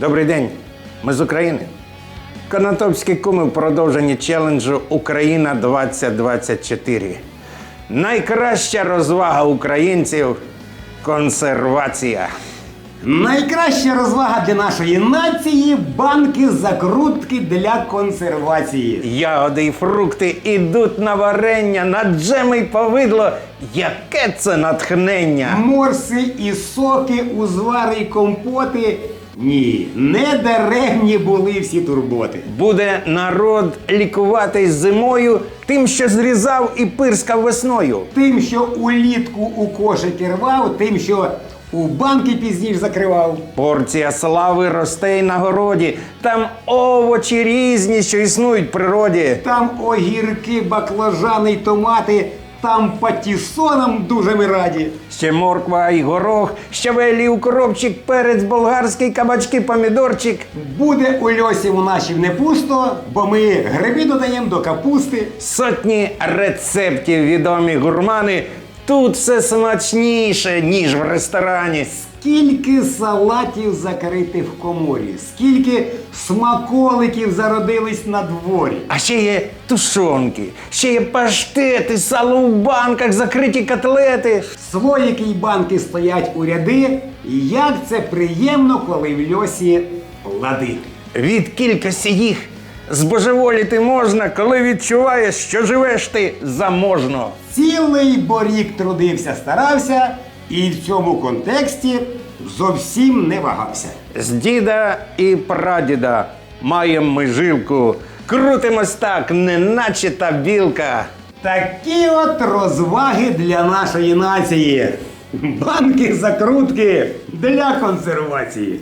Добрий день, ми з України. Конотопські куми в продовженні челенджу Україна 2024. Найкраща розвага українців консервація. Найкраща розвага для нашої нації банки закрутки для консервації. Ягоди і фрукти ідуть на варення, на джеми й повидло. Яке це натхнення! Морси і соки, узвари і компоти. Ні, не даремні були всі турботи. Буде народ лікуватись зимою тим, що зрізав і пирскав весною. Тим, що улітку у кошики рвав, тим, що у банки пізніше закривав. Порція слави росте й на городі. Там овочі різні, що існують в природі. Там огірки, баклажани й томати, там патісонам дуже ми раді. Ще морква і горох, щавелі, укропчик, перець, болгарський, кабачки, помідорчик. Буде у льосі у нашій не пусто, бо ми гриби додаємо до капусти. Сотні рецептів відомі гурмани. Тут все смачніше, ніж в ресторані. Скільки салатів закрити в коморі, скільки смаколиків зародились на дворі. А ще є тушонки, ще є паштети, сало в банках, закриті котлети. Слоїки й банки стоять у ряди, і як це приємно, коли в льосі лади. Від кількості їх збожеволіти можна, коли відчуваєш, що живеш ти заможно. Цілий борік трудився, старався, і в цьому контексті зовсім не вагався. З діда і прадіда маємо ми жилку. Крутимось так, неначе та білка. Такі от розваги для нашої нації. Банки закрутки для консервації.